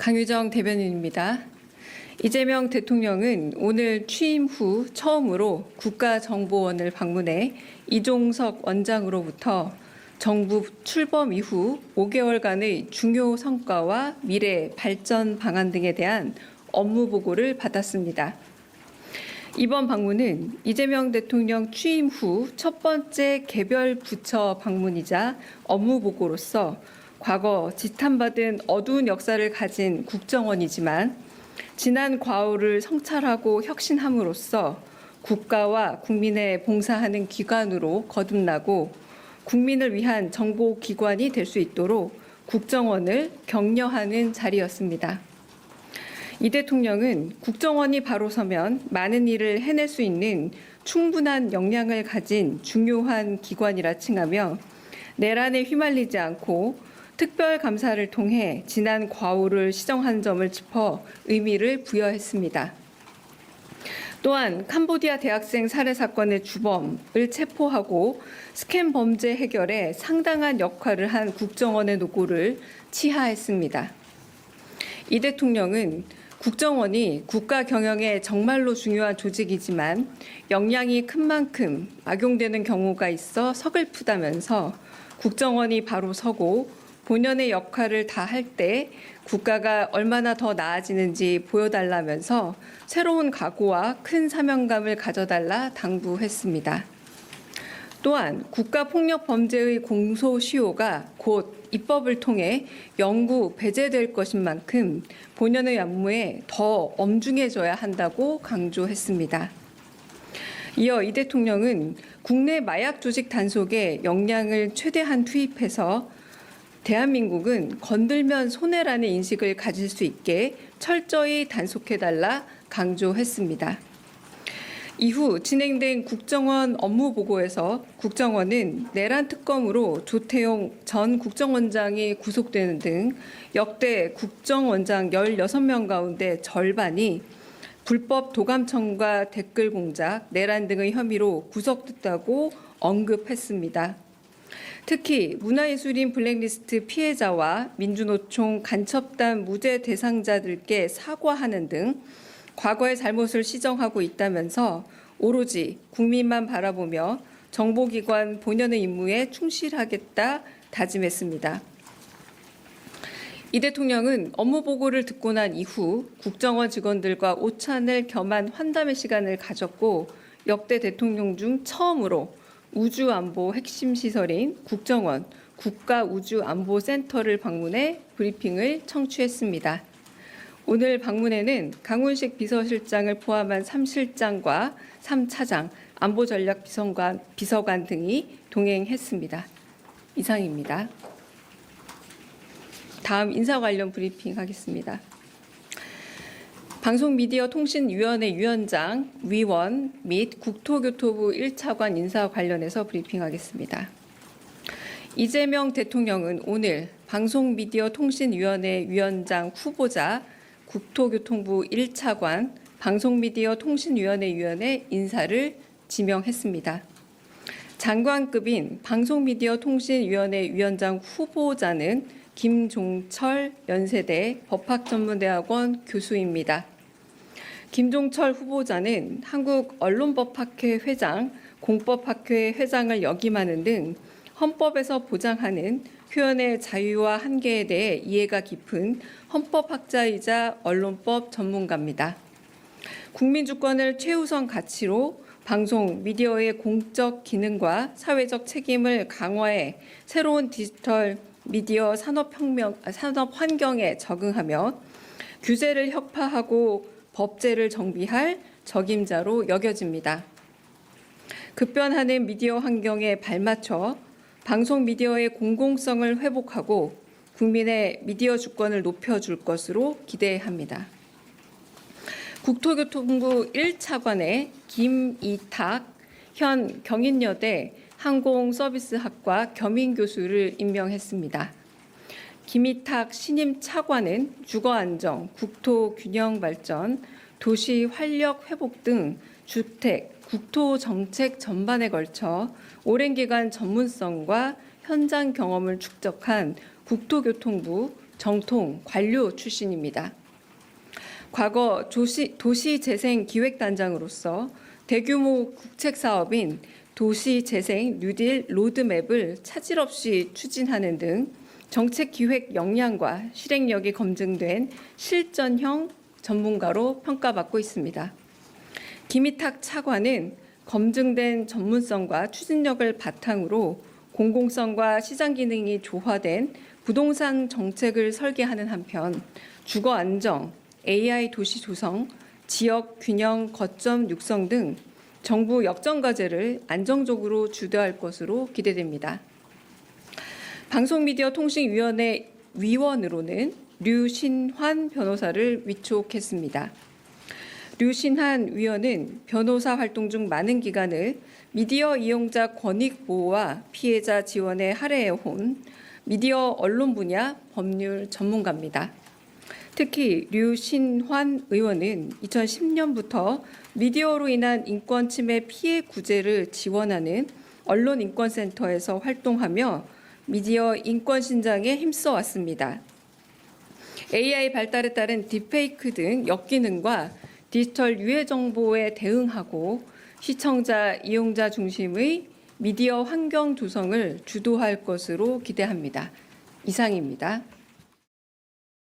강유정 대변인입니다. 이재명 대통령은 오늘 취임 후 처음으로 국가정보원을 방문해 이종석 원장으로부터 정부 출범 이후 5개월간의 중요 성과와 미래 발전 방안 등에 대한 업무 보고를 받았습니다. 이번 방문은 이재명 대통령 취임 후 첫 번째 개별 부처 방문이자 업무 보고로서 과거 지탄받은 어두운 역사를 가진 국정원이지만 지난 과오를 성찰하고 혁신함으로써 국가와 국민에 봉사하는 기관으로 거듭나고 국민을 위한 정보 기관이 될 수 있도록 국정원을 격려하는 자리였습니다. 이 대통령은 국정원이 바로 서면 많은 일을 해낼 수 있는 충분한 역량을 가진 중요한 기관이라 칭하며 내란에 휘말리지 않고 특별 감사를 통해 지난 과오를 시정한 점을 짚어 의미를 부여했습니다. 또한 캄보디아 대학생 살해 사건의 주범을 체포하고 스캔 범죄 해결에 상당한 역할을 한 국정원의 노고를 치하했습니다. 이 대통령은 국정원이 국가 경영에 정말로 중요한 조직이지만 역량이 큰 만큼 악용되는 경우가 있어 서글프다면서 국정원이 바로 서고 본연의 역할을 다 할 때 국가가 얼마나 더 나아지는지 보여달라면서 새로운 각오와 큰 사명감을 가져달라 당부했습니다. 또한 국가폭력 범죄의 공소시효가 곧 입법을 통해 영구 배제될 것인 만큼 본연의 업무에 더 엄중해져야 한다고 강조했습니다. 이어 이 대통령은 국내 마약 조직 단속에 역량을 최대한 투입해서 대한민국은 건들면 손해라는 인식을 가질 수 있게 철저히 단속해달라 강조했습니다. 이후 진행된 국정원 업무 보고에서 국정원은 내란 특검으로 조태용 전 국정원장이 구속되는 등 역대 국정원장 16명 가운데 절반이 불법 도감청과 댓글 공작, 내란 등의 혐의로 구속됐다고 언급했습니다. 특히 문화예술인 블랙리스트 피해자와 민주노총 간첩단 무죄 대상자들께 사과하는 등 과거의 잘못을 시정하고 있다면서 오로지 국민만 바라보며 정보기관 본연의 임무에 충실하겠다 다짐했습니다. 이 대통령은 업무 보고를 듣고 난 이후 국정원 직원들과 오찬을 겸한 환담의 시간을 가졌고 역대 대통령 중 처음으로 우주안보 핵심 시설인 국정원 국가우주안보센터를 방문해 브리핑을 청취했습니다. 오늘 방문에는 강훈식 비서실장을 포함한 3실장과 3차장, 안보전략비서관 비서관 등이 동행했습니다. 이상입니다. 다음 인사 관련 브리핑 하겠습니다. 방송미디어통신위원회 위원장, 위원 및 국토교토부 1차관 인사 관련해서 브리핑하겠습니다. 이재명 대통령은 오늘 방송미디어통신위원회 위원장 후보자 국토교통부 1차관 방송미디어통신위원회 위원회 인사를 지명했습니다. 장관급인 방송미디어통신위원회 위원장 후보자는 김종철 연세대 법학전문대학원 교수입니다. 김종철 후보자는 한국 언론법학회 회장, 공법학회 회장을 역임하는 등 헌법에서 보장하는 표현의 자유와 한계에 대해 이해가 깊은 헌법학자이자 언론법 전문가입니다. 국민 주권을 최우선 가치로 방송, 미디어의 공적 기능과 사회적 책임을 강화해 새로운 디지털 미디어 산업혁명, 아, 산업 환경에 적응하며 규제를 혁파하고 법제를 정비할 적임자로 여겨집니다. 급변하는 미디어 환경에 발맞춰 방송 미디어의 공공성을 회복하고 국민의 미디어 주권을 높여줄 것으로 기대합니다. 국토교통부 1차관의 김이탁 현 경인여대 항공서비스학과 겸임 교수를 임명했습니다. 김이탁 신임 차관은 주거 안정, 국토 균형 발전, 도시 활력 회복 등 주택, 국토 정책 전반에 걸쳐 오랜 기간 전문성과 현장 경험을 축적한 국토교통부 정통 관료 출신입니다. 과거 도시, 도시재생기획단장으로서 대규모 국책 사업인 도시 재생 뉴딜 로드맵을 차질 없이 추진하는 등 정책 기획 역량과 실행력이 검증된 실전형 전문가로 평가받고 있습니다. 김희탁 차관은 검증된 전문성과 추진력을 바탕으로 공공성과 시장 기능이 조화된 부동산 정책을 설계하는 한편 주거 안정, AI 도시 조성, 지역 균형 거점 육성 등 정부 역정 과제를 안정적으로 주도할 것으로 기대됩니다. 방송미디어통신위원회 위원으로는 류신환 변호사를 위촉했습니다. 류신한 위원은 변호사 활동 중 많은 기간을 미디어 이용자 권익 보호와 피해자 지원에 할애해온 미디어 언론 분야 법률 전문가입니다. 특히 류신환 의원은 2010년부터 미디어로 인한 인권 침해 피해 구제를 지원하는 언론인권센터에서 활동하며 미디어 인권 신장에 힘써 왔습니다. AI 발달에 따른 딥페이크 등 역기능과 디지털 유해 정보에 대응하고 시청자, 이용자 중심의 미디어 환경 조성을 주도할 것으로 기대합니다. 이상입니다.